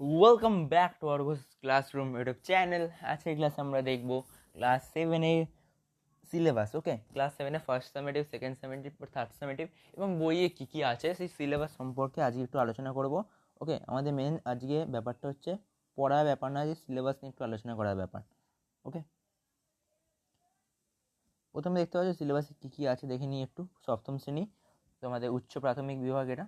Welcome back to our classroom YouTube channel আজকের ক্লাসে আমরা দেখব ক্লাস সেভেনের সিলেবাস ওকে ক্লাস সেভেনের first summative second summative third summative এবং বইয়ে কী কী আছে সেই সিলেবাস সম্পর্কে আজকে একটু আলোচনা করব ওকে আমাদের মেন আজকে ব্যাপারটা হচ্ছে পড়ার ব্যাপার না, যে সিলেবাস নিয়ে একটু আলোচনা করার ব্যাপার ওকে প্রথমে দেখতে পাচ্ছ সিলেবাসে কী কী আছে, দেখে নিই একটু। সপ্তম শ্রেণি, তোমাদের উচ্চ প্রাথমিক বিভাগ এটা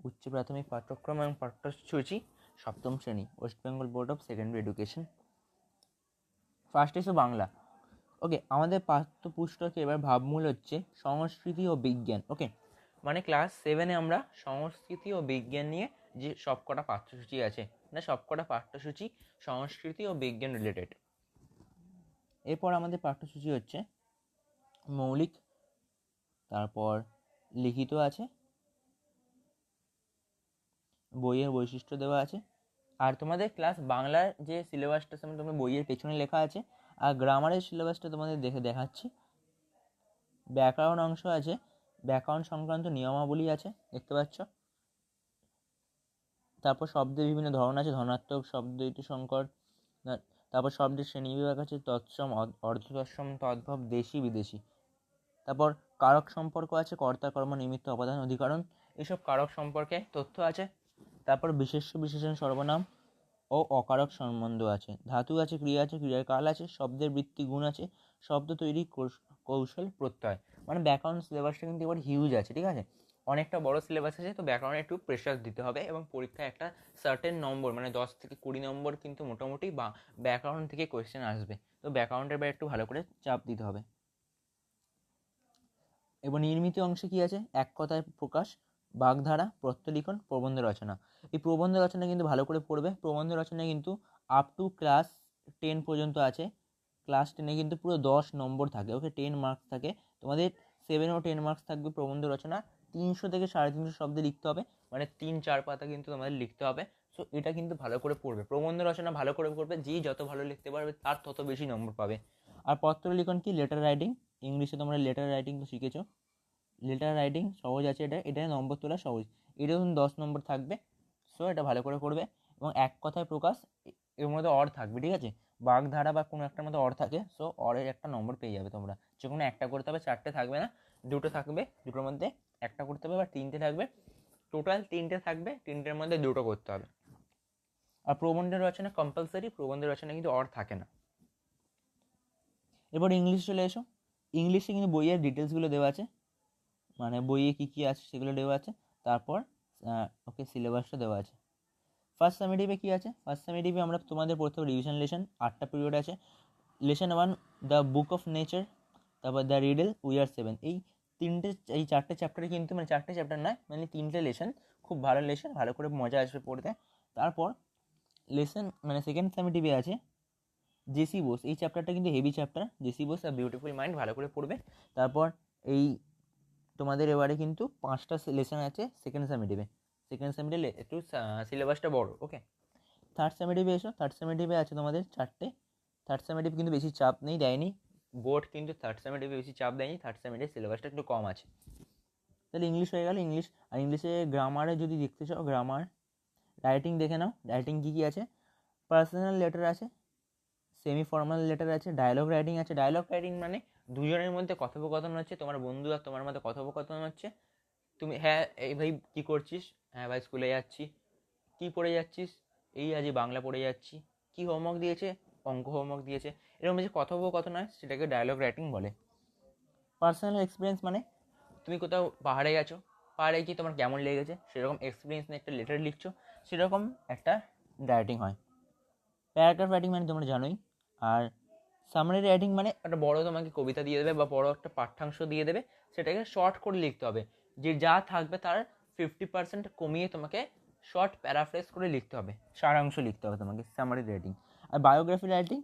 উচ্চ প্রাথমিক পাঠ্যক্রম এবং পাঠ্যসূচি সপ্তম শ্রেণি West Bengal board of secondary education first এসে বাংলা ওকে আমাদের পাঠ্যপুস্তকে এবার ভাবমূল হচ্ছে সংস্কৃতি ও বিজ্ঞান ওকে মানে ক্লাস সেভেনে আমরা সংস্কৃতি ও বিজ্ঞান নিয়ে যে সবকটা পাঠ্যসূচি আছে মানে সবকটা পাঠ্যসূচি সংস্কৃতি ও বিজ্ঞান রিলেটেড এরপর আমাদের পাঠ্যসূচি হচ্ছে মৌলিক, তারপর লিখিত আছে বইয়ের বৈশিষ্ট্য দেওয়া আছে। আর তোমাদের ক্লাস বাংলার যে সিলেবাসটা সামনে তোমার বইয়ের পেছনে লেখা আছে, আর গ্রামারের সিলেবাসটা তোমাদের দেখে দেখাচ্ছি। ব্যাকরণ অংশ আছে, ব্যাকরণ সংক্রান্ত নিয়মাবলী আছে, দেখতে পাচ্ছ? তারপর শব্দের বিভিন্ন ধরন আছে, ধনাত্মক শব্দ, ইতি সংকট তারপর শব্দের শ্রেণি বিভাগ আছে, তৎসম অর্ধতৎসম, তদ্ভব, দেশি, বিদেশি। তারপর কারক সম্পর্ক আছে, কর্তা, কর্ম, নিমিত্ত, অবদান, অধিকরণ, এসব কারক সম্পর্কে তথ্য আছে। তারপর বিশেষ্য বিশেষণ সর্বনাম ও অকারক সম্বন্ধ আছে। ধাতু আছে, ক্রিয়া আছে, ক্রিয়ার কাল আছে, শব্দের বৃত্তি, গুণ আছে, শব্দ তৈরি কৌশল প্রত্যয়। মানে ব্যাকরণ সিলেবাসটা কিন্তু এবার হিউজ আছে, ঠিক আছে? অনেকটা বড় সিলেবাস আছে, তো ব্যাকরণে একটু প্রেশার দিতে হবে এবং পরীক্ষায় একটা সার্টেন নম্বর মানে দশ থেকে কুড়ি নম্বর কিন্তু মোটামুটি বা ব্যাকরণ থেকে কোয়েশ্চেন আসবে। তো ব্যাকরণটা এবার একটু ভালো করে চাপ দিতে হবে। এবং নির্মিত অংশে কি আছে? এক কথায় প্রকাশ বাগধারা, প্রত্যলিখন, প্রবন্ধ রচনা। এই প্রবন্ধ রচনা কিন্তু ভালো করে পড়বে। প্রবন্ধ রচনা কিন্তু আপ টু ক্লাস টেন পর্যন্ত আছে। ক্লাস টেনে কিন্তু পুরো দশ নম্বর থাকে। ওকে টেন মার্কস থাকে। তোমাদের সেভেন ও টেন মার্কস থাকবে প্রবন্ধ রচনা। তিনশো থেকে সাড়ে তিনশো শব্দে লিখতে হবে। মানে তিন চার পাতা কিন্তু তোমাদের লিখতে হবে। সো এটা কিন্তু ভালো করে পড়বে। প্রবন্ধ রচনা ভালো করে পড়বে। যেই যত ভালো লিখতে পারবে, তার তত বেশি নম্বর পাবে। আর পত্র লিখন কি? লেটার রাইটিং ইংলিশে তোমরা লেটার রাইটিং তো শিখেছো। লেটার রাইটিং সহজ আছে এটা এটা নম্বর তোলা সহজ। এটা ধরুন দশ নম্বর থাকবে সো এটা ভালো করে করবে এবং এক কথায় প্রকাশ, এর মধ্যে অর থাকবে, ঠিক আছে? বাগধারা বা কোনো একটার মধ্যে অর থাকে সো অরের একটা নম্বর পেয়ে যাবে তোমরা। যে কোনো একটা করতে হবে, চারটে থাকবে না, দুটো থাকবে, দুটোর মধ্যে একটা করতে হবে বা তিনটে থাকবে। টোটাল তিনটে থাকবে, তিনটের মধ্যে দুটো করতে হবে। আর প্রবন্ধের রচনা কম্পালসারি প্রবন্ধের রচনা কিন্তু অর থাকে না। এবার ইংলিশ চলে এসো। ইংলিশে কিন্তু বইয়ের ডিটেলসগুলো দেওয়া আছে। মানে বইয়ে কী কী আছে সেগুলো দেওয়া আছে। তারপর ওকে সিলেবাসটা দেওয়া আছে। ফার্স্ট সামেটিভে কী আছে? ফার্স্ট সামেটিভে আমরা তোমাদের পড়তে হবে রিভিশন লেসন আটটা পিরিয়ড আছে। Lesson one the book of nature তারপর the riddle we are seven এই তিনটে, এই চারটে চ্যাপ্টারে কিন্তু মানে চারটে চ্যাপ্টার নয় মানে তিনটে লেসন খুব ভালো লেসন ভালো করে মজা আসবে পড়তে। তারপর লেসন মানে সেকেন্ড সামেটিভে আছে জেসি বোস এই চ্যাপ্টারটা কিন্তু হেভি চ্যাপ্টার জেসি বোস আর বিউটিফুল মাইন্ড ভালো করে পড়বে। তারপর, এই তোমাদের এবারে কিন্তু পাঁচটা লেসন আছে সেকেন্ড সেমিটিভে সেকেন্ড সেমিটিভে একটু সিলেবাসটা বড় ওকে থার্ড সেমিটিভে এসো থার্ড সেমিটিভে আছে তোমাদের চারটে। থার্ড সেমিটিভ কিন্তু বেশি চাপ নেই, দেয়নি। বোর্ড কিন্তু থার্ড সেমিটিভে বেশি চাপ দেয়নি থার্ড সেমিটিভ সিলেবাসটা একটু কম আছে। তাহলে ইংলিশ হয়ে গেল ইংলিশ আর ইংলিশে গ্রামারে যদি দেখতে চাও গ্রামার রাইটিং দেখে নাও। রাইটিং কী কী আছে? পার্সোনাল লেটার আছে সেমি ফর্মাল লেটার আছে ডায়লগ রাইটিং আছে। ডায়লগ রাইটিং মানে দুজনের মধ্যে কথোপকথন হচ্ছে, তোমার বন্ধু আর তোমার মধ্যে কথোপকথন হচ্ছে। তুমি হ্যাঁ এই ভাই কী করছিস? হ্যাঁ ভাই, স্কুলে যাচ্ছি। কী পড়ে যাচ্ছিস? এই আজ বাংলা পড়ে যাচ্ছি। কী হোমওয়ার্ক দিয়েছে? অঙ্ক হোমওয়ার্ক দিয়েছে। এরকম যে কথোপকথন হয়, সেটাকে ডায়লগ রাইটিং বলে। পার্সোনাল এক্সপিরিয়েন্স মানে তুমি কোথাও পাহাড়ে গেছো, পাহাড়ে গিয়ে তোমার কেমন লেগেছে? সেরকম এক্সপিরিয়েন্স নিয়ে একটা লেটার লিখছো, সেরকম একটা রাইটিং হয়। প্যারাগ্রাফ রাইটিং মানে তোমরা জানোই। আর সামনের রাইটিং মানে একটা বড় তোমাকে কবিতা দিয়ে দেবে বা বড় একটা পাঠ্যাংশ দিয়ে দেবে, সেটাকে শর্ট করে লিখতে হবে। যে যা থাকবে তার ফিফটি পার্সেন্ট কমিয়ে তোমাকে শর্ট প্যারাফ্রেস করে লিখতে হবে। সারাংশ লিখতে হবে তোমাকে সামারি রাইটিং আর বায়োগ্রাফি রাইটিং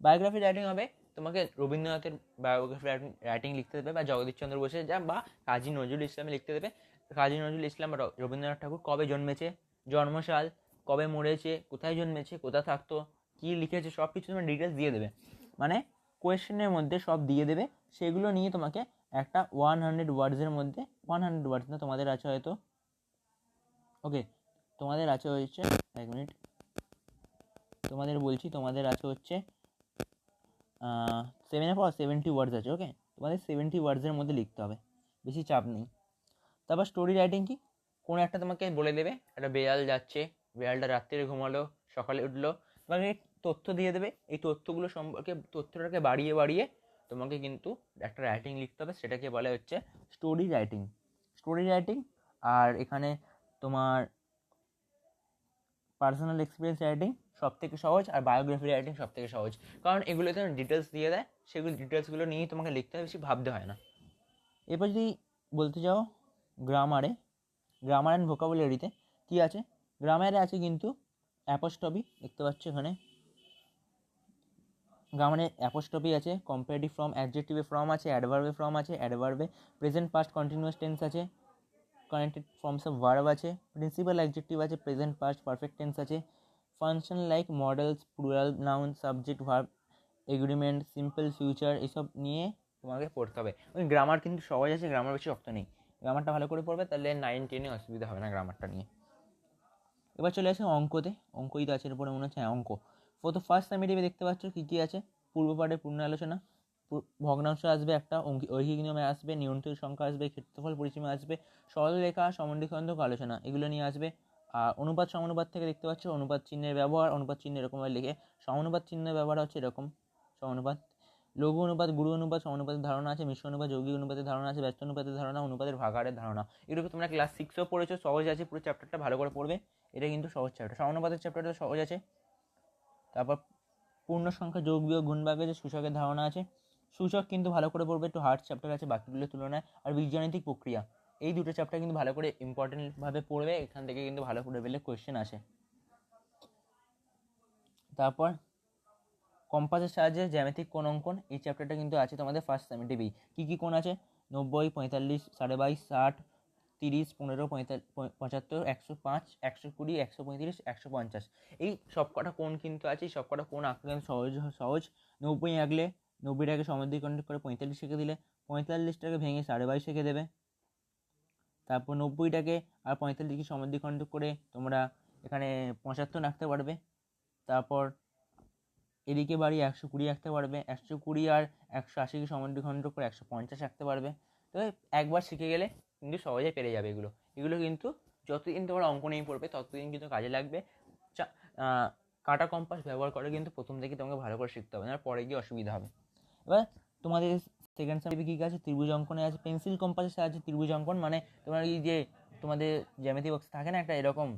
বায়োগ্রাফি রাইটিং হবে তোমাকে রবীন্দ্রনাথের বায়োগ্রাফি রাইটিং লিখতে দেবে বা জগদীশচন্দ্র বসে যা বা কাজী নজরুল ইসলামে লিখতে দেবে। কাজী নজরুল ইসলাম রবীন্দ্রনাথ ঠাকুর কবে জন্মেছে? জন্মসাল, কবে মরেছে? কোথায় জন্মেছে? কোথায় থাকতো? কী লিখেছে? সব কিছু তোমার ডিটেলস দিয়ে দেবে। মানে কোয়েশ্চেনের মধ্যে সব দিয়ে দেবে। সেগুলো নিয়ে তোমাকে একটা ওয়ান হান্ড্রেড ওয়ার্ডসের মধ্যে ওয়ান হান্ড্রেড ওয়ার্ডস না, তোমাদের আছে হয়তো ওকে তোমাদের আছে হচ্ছে, এক মিনিট তোমাদের বলছি, তোমাদের আছে হচ্ছে সেভেনের পর সেভেন্টি ওয়ার্ডস আছে ওকে তোমাদের সেভেন্টি ওয়ার্ডসের মধ্যে লিখতে হবে, বেশি চাপ নেই। তারপর স্টোরি রাইটিং কি? কোনো একটা তোমাকে বলে দেবে, একটা বেড়াল যাচ্ছে বেড়ালটা রাত্রে ঘুমালো, সকালে উঠল, তোমাকে তথ্য দিয়ে দেবে। এই তথ্যগুলো সম্পর্কে, তথ্যটাকে বাড়িয়ে বাড়িয়ে তোমাকে কিন্তু একটা রাইটিং লিখতে হবে। সেটাকে বলে হচ্ছে স্টোরি রাইটিং স্টোরি রাইটিং আর এখানে তোমার পার্সোনাল এক্সপিরিয়েন্স রাইটিং সব থেকে সহজ, আর বায়োগ্রাফি রাইটিং সব থেকে সহজ। কারণ এগুলোতে ডিটেলস দিয়ে দেয়, সেগুলো ডিটেলসগুলো নিয়েই তোমাকে লিখতে হয়, বেশি ভাবতে হয় না। এরপর যদি বলতে যাও গ্রামারে গ্রামার অ্যান্ড ভোকাবুলারিতে কী আছে? গ্রামারে আছে কিন্তু অ্যাপোস্টপি দেখতে পাচ্ছ এখানে। গ্রামারে অ্যাপোস্টপি আছে কম্পারেটিভ ফর্ম অ্যাডজেক্টিভে ফর্ম আছে অ্যাডভার্বে ফর্ম আছে অ্যাডভার্বে প্রেজেন্ট পাস্ট কন্টিনিউয়াস টেন্স আছে কানেক্টেড ফর্মস অফ ভার্ব আছে প্রিন্সিপাল অ্যাডজেক্টিভ আছে প্রেজেন্ট পাস্ট পারফেক্ট টেন্স আছে function like models plural noun subject verb agreement simple future এসব নিয়ে তোমাকে পড়তে হবে। ওই গ্রামার কিন্তু সহজ আছে গ্রামার বেশি শক্ত নেই। গ্রামারটা ভালো করে পড়বে তাহলে নাইন টেনে অসুবিধা হবে না গ্রামারটা নিয়ে। এবার চলে আসে অঙ্কতে। অঙ্কই তো আছে এর উপরে মনে হচ্ছে হ্যাঁ, অঙ্ক। তো ফার্স্ট সামিটিভে দেখতে পাচ্ছ কী কী আছে। পূর্বপাঠের পূর্ণ আলোচনা। ভগ্নাংশ আসবে একটা ঐহিক নিয়মে আসবে নিয়ন্ত্রণ সংখ্যা আসবে, ক্ষেত্রফল, পরিসীমা আসবে, সরলরেখা সমন্বিখণ্ডক আলোচনা, এগুলো নিয়ে আসবে। আর অনুপাত, সমানুপাত থেকে দেখতে পাচ্ছ, অনুপাত চিহ্নের ব্যবহার, অনুপাত চিহ্ন এরকমভাবে লিখে, সমানুপাত চিহ্নের ব্যবহার হচ্ছে এরকম, সমানুপাত। লঘু অনুপাত, গুরু অনুপাত, সমানুপাতের ধারণা আছে, মিশ্র অনুপাত, যৌগিক অনুপাতের ধারণা আছে, ব্যস্ত অনুপাতের ধারণা, অনুপাতের ভাগাড়ের ধারণা। এগুলো তোমরা ক্লাস সিক্সেও পড়েছো, সহজ আছে, পুরো চ্যাপ্টারটা ভালো করে পড়বে। এটা কিন্তু সহজ চ্যাপ্টার সমানুপাতের চ্যাপ্টারটা সহজ আছে। তারপর পূর্ণ সংখ্যা যোগ বিয়োগ গুণ গুণভাগে যে সূচকের ধারণা আছে। সূচক কিন্তু ভালো করে পড়বে একটু হার্ড চ্যাপ্টার আছে বাকিগুলোর তুলনায়, আর বীজগাণিতিক প্রক্রিয়া। এই দুটো চ্যাপ্টার কিন্তু ভালো করে ইম্পর্টেন্টভাবে পড়বে, এখান থেকে কিন্তু ভালো লেভেলের কোয়েশ্চেন আসে। তারপর কম্পাসের সাহায্যে জ্যামিতিক কোণ অঙ্কন, এই চ্যাপ্টারটা কিন্তু আছে তোমাদের ফার্স্ট সেমিটিভি কী কী কোণ আছে? নব্বই, পঁয়তাল্লিশ, সাড়ে বাইশ, ষাট তিরিশ, পনেরো পঁচাত্তর, একশো পাঁচ, একশো কুড়ি, একশো পঁয়ত্রিশ, একশো পঞ্চাশ। এই সব কটা কোণ কিন্তু আছে, এই সব কটা কোণ আঁকতে সহজ সহজ। নব্বই আঁকলে নব্বইটাকে সমাধিকণ্ড করে পঁয়তাল্লিশ এঁকে দিলে পঁয়তাল্লিশটাকে ভেঙে সাড়ে বাইশ এঁকে দেবে। তারপর নব্বইটাকে আর পঁয়তাল্লিশকে সমাধিখণ্ড করে তোমরা এখানে পঁচাত্তর আঁকতে পারবে। তারপর এদিকে বাড়ি একশো কুড়ি আঁকতে পারবে। একশো কুড়ি আর একশো আশিকে সমাধিখণ্ড করে একশো পঞ্চাশ আঁকতে পারবে। তবে একবার শিখে গেলে কিন্তু সহজে পেরে যাবে এগুলো। এগুলো কিন্তু যতদিন তোমরা অঙ্ক নেই পড়বে, ততদিন কিন্তু কাজে লাগবে। কাটা কম্পাস ব্যবহার করে কিন্তু প্রথম থেকে তোমাকে ভালো করে শিখতে হবে না পরে গিয়ে অসুবিধা হবে। এবার তোমাদের সেকেন্ড সাবজেক্টে কী আছে? ত্রিভুজ অঙ্কনে আছে পেন্সিল কম্পাসের সাহায্যে ত্রিভুজ অঙ্কন মানে তোমার এই যে তোমাদের জ্যামিতি বক্স থাকে না একটা এরকম,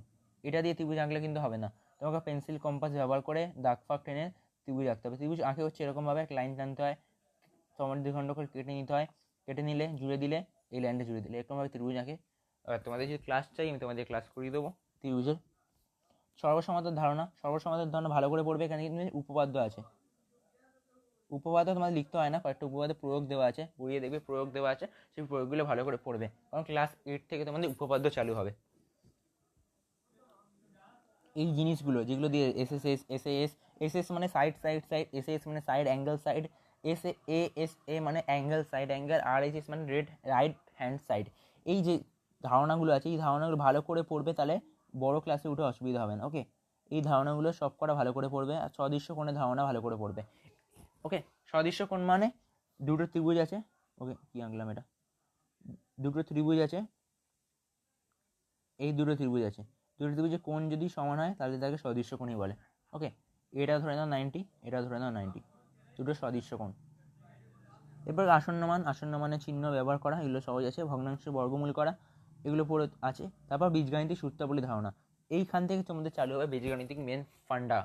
এটা দিয়ে ত্রিভুজ আঁকলে কিন্তু হবে না। তোমাকে পেন্সিল কম্পাস ব্যবহার করে দাগ ফাগ টেনে ত্রিভুজ আঁকতে হবে। ত্রিভুজ আঁকে হচ্ছে এরকমভাবে, এক লাইন টানতে হয় সমান দ্বিখণ্ড করে কেটে নিতে হয়। কেটে নিলে, জুড়ে দিলে এই লাইনটা জুড়ে দিলে এরকমভাবে ত্রিভুজ আঁকে এবার তোমাদের যদি ক্লাস চাই আমি তোমাদের ক্লাস করিয়ে দেবো ত্রিভুজের সর্বসমাতার ধারণা সর্বসমাতার ধারণা ভালো করে পড়বে এখানে কিন্তু উপপাদ্য আছে উপপাদ্য তোমাদের লিখতে হয় না কয়েকটা উপপাদ্য প্রয়োগ দেওয়া আছে পড়িয়ে দেখবে প্রয়োগ দেওয়া আছে সেই প্রয়োগগুলো ভালো করে পড়বে কারণ ক্লাস এইট থেকে তোমাদের উপপাদ্য চালু হবে এই জিনিসগুলো যেগুলো দিয়ে S S S S S S মানে side side side S S মানে side angle side S A S, A মানে অ্যাঙ্গেল সাইড অ্যাঙ্গেল আর এস এস মানে রেড রাইট হ্যান্ড সাইড এই যে ধারণাগুলো আছে, এই ধারণাগুলো ভালো করে পড়বে তাহলে বড় ক্লাসে উঠে অসুবিধা হবে না ওকে এই ধারণাগুলো সব কটা ভালো করে পড়বে আর সদৃশ্য কোণের ধারণা ভালো করে পড়বে ওকে সদৃশ্য কোণ মানে দুটো ত্রিভুজ আছে ওকে কী আঁকলাম এটা? দুটো ত্রিভুজ আছে, এই দুটো ত্রিভুজ আছে। দুটো ত্রিভুজের কোণ যদি সমান হয়, তাহলে তাকে সদৃশ্য কোণই বলে ওকে এটা ধরে নাও নাইনটি এটা ধরে নাও নাইনটি দুটো সদৃশ্য কোণ। এরপর আসন্ন মান, আসন্ন মানের চিহ্ন ব্যবহার করা, এগুলো সহজ আছে, ভগ্নাংশ বর্গমূল করা, এগুলো পড়ে আছে। তারপর বীজগাণিতিক সূত্রাবলী ধারণা। এইখান থেকে তোমাদের চালু হবে বীজগাণিতিক main funda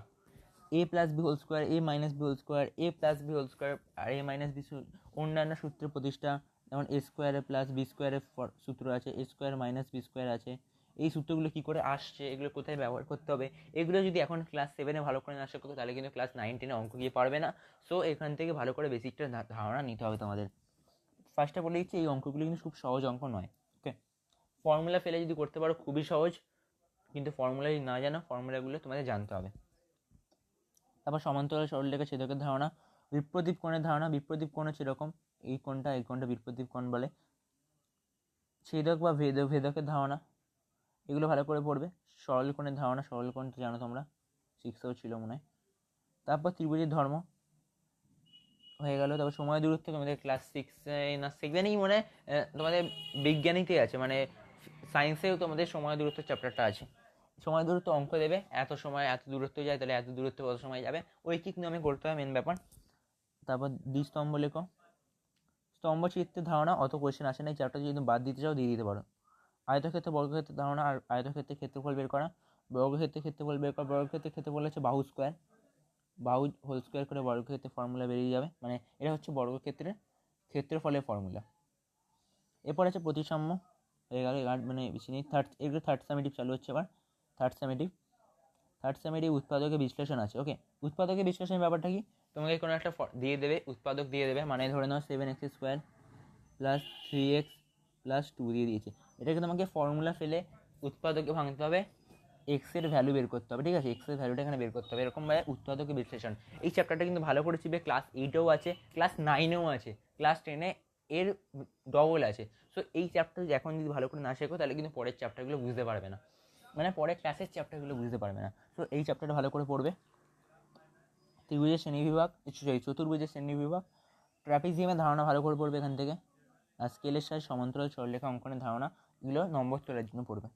A plus B whole square A minus B whole square A plus B whole square R A minus B অন্যান্য সূত্রের প্রতিষ্ঠা, যেমন এ স্কোয়ারে প্লাস বি স্কোয়ারের সূত্র আছে A square minus B square আছে। এই সূত্রগুলো কী করে আসছে, এগুলো কোথায় ব্যবহার করতে হবে, এগুলো যদি এখন ক্লাস সেভেনে ভালো করে না শেখো, তাহলে কিন্তু ক্লাস নাইন টেনে অঙ্ক গিয়ে পারবে না। সো এখান থেকে ভালো করে বেসিকটা ধারণা নিতে হবে তোমাদের। ফার্স্টে বলে দিচ্ছি, এই অঙ্কগুলো কিন্তু খুব সহজ অঙ্ক নয় ওকে ফর্মুলা ফেলে যদি করতে পারো, খুবই সহজ, কিন্তু ফর্মুলা যদি না জানো ফর্মুলাগুলো তোমাদের জানতে হবে। তারপর সমান্তরাল সরলরেখা ছেদকের ধারণা, বিপ্রদীপ কোণের ধারণা, বিপ্রদীপ কোণ হচ্ছে এরকম, এই কোণটা এই কোণটা বিপ্রদীপ কোণ বলে। ছেদক বা ভেদ ভেদকের ধারণা এগুলো ভালো করে পড়বে। সরলকোণের ধারণা, সরলকোণ তো জানো তোমরা সিক্সেও ছিল মনে হয়। তারপর ত্রিভুজের ধর্ম হয়ে গেল। তারপর সময় দূরত্ব, তোমাদের ক্লাস সিক্স না সেখানেই মনে তোমাদের বিজ্ঞানীতে আছে। মানে সায়েন্সেও তোমাদের সময় দূরত্ব চ্যাপ্টারটা আছে। সময় দূরত্ব অঙ্ক দেবে, এত সময়, এত দূরত্ব যায়, তাহলে এত দূরত্ব কত সময় যাবে? ঐকিক নিয়মে করতে হয় মেন ব্যাপার। তারপর দ্বিস্তম্ভ লেখো। স্তম্ভ চিত্রের ধারণা, অত কোয়েশ্চেন আসে না চ্যাপ্টার যদি বাদ দিতে চাও, দিয়ে দিতে পারো। আয়তক্ষেত্র বর্গক্ষেত্রের ধারণা আর আয়তক্ষেত্রের ক্ষেত্রফল বের করা। বর্গক্ষেত্রের ক্ষেত্রফল বের করা। বর্গক্ষেত্রের ক্ষেত্রফল হচ্ছে বাহু স্কোয়ার বাহু হোল স্কোয়ার করে বর্গক্ষেত্রের ফর্মুলা বেরিয়ে যাবে। মানে এটা হচ্ছে বর্গক্ষেত্রের ক্ষেত্রফলের ফর্মুলা এরপর আছে প্রতিসাম্য। হয়ে গেল মানে থার্ড এগুলো থার্ড সামেটিভ চালু হচ্ছে এবার। থার্ড সামেটিভ থার্ড সামেটিভ উৎপাদকের বিশ্লেষণ আছে। ওকে উৎপাদকের বিশ্লেষণের ব্যাপারটা কি? তোমাকে কোনো একটা দিয়ে দেবে, উৎপাদক দিয়ে দেবে। মানে ধরে নাও seven X square plus three X plus two দিয়ে দিয়েছে। এটাকে তোমাকে ফর্মুলা ফেলে উৎপাদকে ভাঙতে হবে এক্সের ভ্যালু বের করতে হবে, ঠিক আছে? এক্সের ভ্যালুটা এখানে বের করতে হবে এরকমভাবে উৎপাদকের বিশ্লেষণ। এই চ্যাপ্টারটা কিন্তু ভালো করে চিবে ক্লাস এইটেও আছে ক্লাস নাইনেও আছে ক্লাস টেনে এর ডবল আছে। সো এই চ্যাপ্টার এখন যদি ভালো করে না শেখো, তাহলে কিন্তু পরের চ্যাপ্টারগুলো বুঝতে পারবে না। মানে পরের ক্লাসের চ্যাপ্টারগুলো বুঝতে পারবে না। সো এই চ্যাপ্টারটা ভালো করে পড়বে। ত্রিভুজের শ্রেণি বিভাগ সরি চতুর্ভুজের শ্রেণি বিভাগ ট্র্যাপিজিয়ামের ধারণা ভালো করে পড়বে এখান থেকে। আর স্কেলের সাথে সমান্তরাল সরলরেখা অঙ্কনের ধারণা। এগুলো নম্বর তোলার জন্য পড়বে।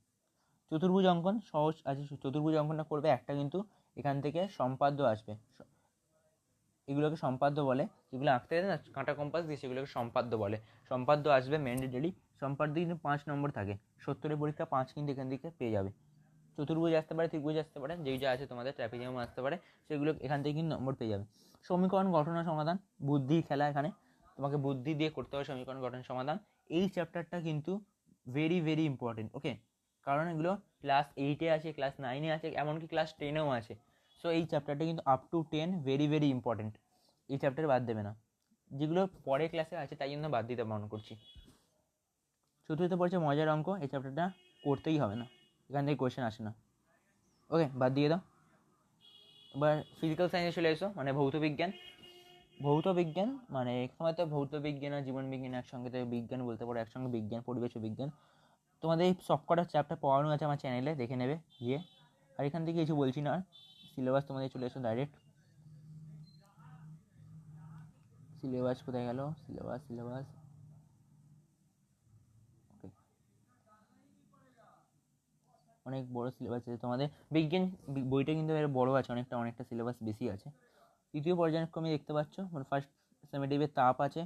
চতুর্ভুজ অঙ্কন সহজ আছে চতুর্ভুজ অঙ্কনটা করবে, একটা কিন্তু এখান থেকে সম্পাদ্য আসবে। এগুলোকে সম্পাদ্য বলে, যেগুলো আঁকতে দেয় না, কাঁটা কম্পাস দিয়ে সেগুলোকে সম্পাদ্য বলে। সম্পাদ্য আসবে ম্যান্ডেটরি সম্পাদ্য কিন্তু পাঁচ নম্বর থাকে। সত্তরের পরীক্ষা পাঁচ কিন্তু এখান থেকে পেয়ে যাবে। চতুর্ভুজ আসতে পারে, ত্রিভুজ আসতে পারে, যেই যা আছে তোমাদের ট্র্যাপিজিয়াম আসতে পারে, সেগুলো এখান থেকে কিন্তু নম্বর পেয়ে যাবে। সমীকরণ ও সমাধান, বুদ্ধি খেলা এখানে। তোমাকে বুদ্ধি দিয়ে করতে হবে সমীকরণ গঠন সমাধান। এই চ্যাপ্টারটা কিন্তু ভেরি ভেরি ইম্পর্টেন্ট ওকে কারণ এগুলো ক্লাস এইটে আছে ক্লাস নাইনে আছে, এমনকি ক্লাস টেনেও আছে। সো এই চ্যাপ্টারটা কিন্তু up to ten very very important এই চ্যাপ্টার বাদ দেবে না। যেগুলো পরে ক্লাসে আছে, তাই জন্য বাদ দিতে মনে করছি। চতুর্থ পড়ছে মজার অঙ্ক, এই চ্যাপ্টারটা করতেই হবে না। এখান থেকে কোয়েশ্চেন আসে না। ওকে বাদ দিয়ে দাও। এবার ফিজিক্যাল সায়েন্সে চলে এসো মানে ভৌত বিজ্ঞান। ভৌত বিজ্ঞান মানে সময় তো ভৌত বিজ্ঞান আর জীবন বিজ্ঞান একসঙ্গে তো বিজ্ঞান বলতে পারো, একসঙ্গে বিজ্ঞান, পরিবেশ বিজ্ঞান। তোমাদের এই সবকটা চ্যাপ্টার পড়ানো আছে আমার চ্যানেলে দেখে নেবে, গিয়ে। আর এখান থেকে কিছু বলছি না সিলেবাস তোমাদের চলে এসো ডাইরেক্ট সিলেবাস কোথায় গেল? সিলেবাস সিলেবাস অনেক বড় সিলেবাস আছে তোমাদের। বিজ্ঞান, বইটা কিন্তু বড় আছে, অনেকটা অনেকটা সিলেবাস বেশি আছে। তৃতীয় পর্যায়ক্রমে দেখতে পাচ্ছ মানে ফার্স্ট সেমিটিভের তাপ আছে,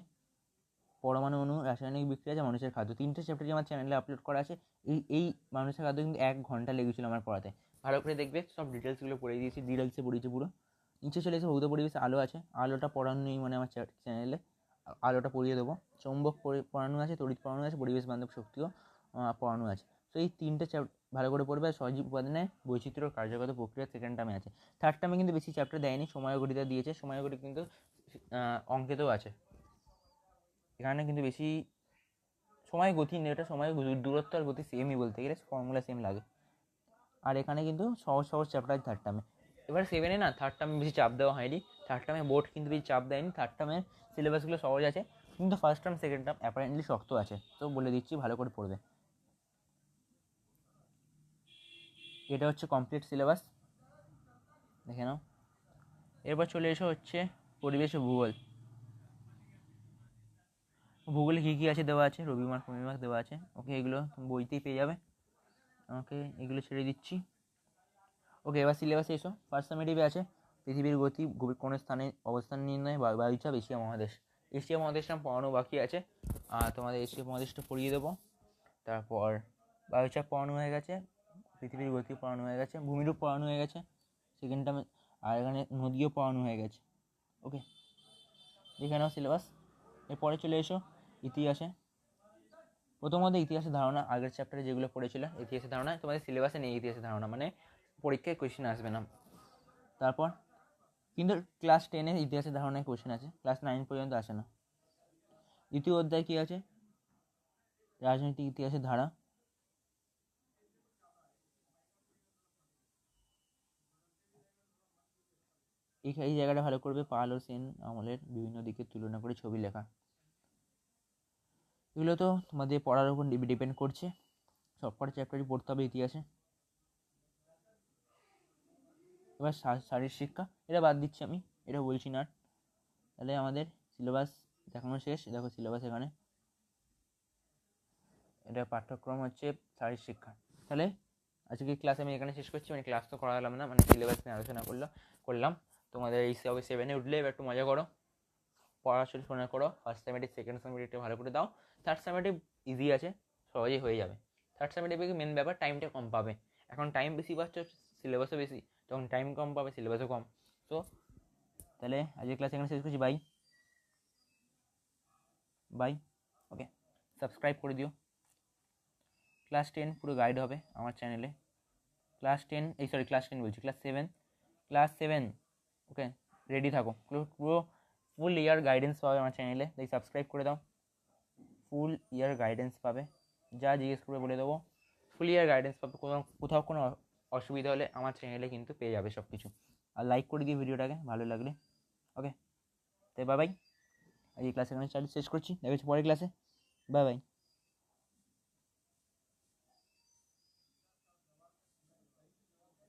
পরমাণু অণু, রাসায়নিক বিক্রিয়া আছে, মানুষের খাদ্য। তিনটে চ্যাপ্টার আমার চ্যানেলে আপলোড করা আছে। এই এই মানুষের খাদ্য কিন্তু এক ঘণ্টা লেগেছিল আমার পড়াতে। ভালো করে দেখবে, সব ডিটেলসগুলো পড়ে দিয়েছি ডিটেলসে পড়িয়েছি পুরো। নিচে চলে এসে ভৌত পরিবেশে আলো আছে। আলোটা পড়ানো নেই মানে আমার চ্যানেলে আলোটা পড়িয়ে দেবো। চৌম্বক পড়ে- পড়ানো আছে, তড়িৎ পড়ানো আছে, পরিবেশ বান্ধব শক্তিও পড়ানো আছে। তো এই তিনটে চ্যাপ ভালো করে পড়বে আর সজীব উপাদানে বৈচিত্র্য কার্যগত প্রক্রিয়া সেকেন্ড টার্মে আছে। থার্ড টার্মে কিন্তু বেশি চ্যাপ্টার দেয়নি সময়গণিতা দিয়েছে সময়গণিত কিন্তু অঙ্কেতেও আছে। এখানে কিন্তু বেশি সময় গতি নেই এটা সময় দূরত্ব আর গতি সেমই বলতে গেলে ফর্মুলা সেম লাগে। আর এখানে কিন্তু সহজ সহজ চ্যাপ্টার থার্ড টার্মে এবার সেভেনে না থার্ড টার্মে বেশি চাপ দেওয়া হয়নি। থার্ড টার্মে বোর্ড কিন্তু বেশি চাপ দেয়নি। থার্ড টার্মের সিলেবাসগুলো সহজ আছে, কিন্তু first term second term apparently শক্ত আছে। তো বলে দিচ্ছি, ভালো করে পড়বে। এটা হচ্ছে কমপ্লিট সিলেবাস দেখে নাও। এরপর চলে এসো হচ্ছে পরিবেশ ও ভূগোল। ভূগোলে কী কী আছে দেওয়া আছে? রবিবার ফবিবার দেওয়া আছে। ওকে, এগুলো বইতেই পেয়ে যাবে। আমাকে এগুলো ছেড়ে দিচ্ছি। ওকে, এবার সিলেবাসে এসো। ফার্স্ট সামেটিভে আছে। পৃথিবীর গতি কোন স্থানে অবস্থান নির্ণয়, বা- বায়ুচাপ, এশিয়া মহাদেশ। এশিয়া মহাদেশটা পড়ানো বাকি আছে। আর তোমাদের এশিয়া মহাদেশটা পড়িয়ে দেবো। তারপর বায়ুচাপ পড়ানো হয়ে গেছে। পৃথিবীর গতি পড়ানো হয়ে গেছে ভূমিরূপ পড়ানো হয়ে গেছে সেকেন্ড টার্মে আর এখানে নদীও পড়ানো হয়ে গেছে। ওকে দেখে নাও সিলেবাস এরপরে চলে এসো ইতিহাসে। প্রথমত ইতিহাসের ধারণা, আগের চ্যাপ্টারে যেগুলো পড়েছিল, ইতিহাসের ধারণা, তোমাদের সিলেবাসে নেই ইতিহাসের ধারণা মানে পরীক্ষায় কোয়েশ্চেন আসবে না। তারপর, কিন্তু ক্লাস টেনে ইতিহাসের ধারণায় কোয়েশ্চেন আছে ক্লাস নাইন পর্যন্ত আসে না। দ্বিতীয় অধ্যায় কী আছে? রাজনৈতিক ইতিহাসের ধারা। এই এই জায়গাটা ভালো করবে পাল ও সেন আমলের বিভিন্ন দিকের তুলনা করে ছবি লেখা। এগুলো তো তোমাদের পড়ার উপর ডিপেন্ড করছে। সবকটা চ্যাপ্টারই পড়তে হবে ইতিহাসে। এবার শারীর শিক্ষা, এটা বাদ দিচ্ছি আমি, এটা বলছি না তাহলে আমাদের সিলেবাস দেখানো শেষ, দেখো সিলেবাস এখানে। এটা পাঠ্যক্রম হচ্ছে শারীর শিক্ষা। তাহলে আজকে ক্লাস আমি এখানে শেষ করছি মানে ক্লাস তো করালাম না মানে সিলেবাস নিয়ে আলোচনা করলাম করলাম। তোমাদের এই সবে সেভেনে উঠলে এবার একটু মজা করো। পড়াশোনা শোনা করো। ফার্স্ট সেমেটিভ সেকেন্ড সেমেটিভটা ভালো করে দাও। থার্ড সেমেটিভ ইজি আছে, সহজেই হয়ে যাবে। থার্ড সেমেটিভে মেন ব্যাপার? টাইমটা কম পাবে। এখন টাইম বেশি পাচ্ছ সিলেবাসও বেশি, তখন টাইম কম পাবে সিলেবাসও কম। তো তাহলে আজকে ক্লাস এখানে শেষ করছি। বাই বাই ওকে সাবস্ক্রাইব করে দিও। ক্লাস টেন পুরো গাইড হবে আমার চ্যানেলে ক্লাস টেন এই সরি ক্লাস টেন বলছি। Class seven class seven okay ready থাকো। পুরো ফুল ইয়ার গাইডেন্স পাবে আমার চ্যানেলে তাই সাবস্ক্রাইব করে দাও। ফুল ইয়ার গাইডেন্স পাবে। যা জিজ্ঞেস করে বলে দেবো। ফুল ইয়ার গাইডেন্স পাবে। কোথাও কোথাও কোনো অসুবিধা হলে আমার চ্যানেলে কিন্তু পেয়ে যাবে সব কিছু আর লাইক করে দিও ভিডিওটাকে, ভালো লাগলে। ওকে তাই বাই বাই আজ এই ক্লাস এখানে চালু শেষ করছি। দেখা হচ্ছে পরের ক্লাসে বাই বাই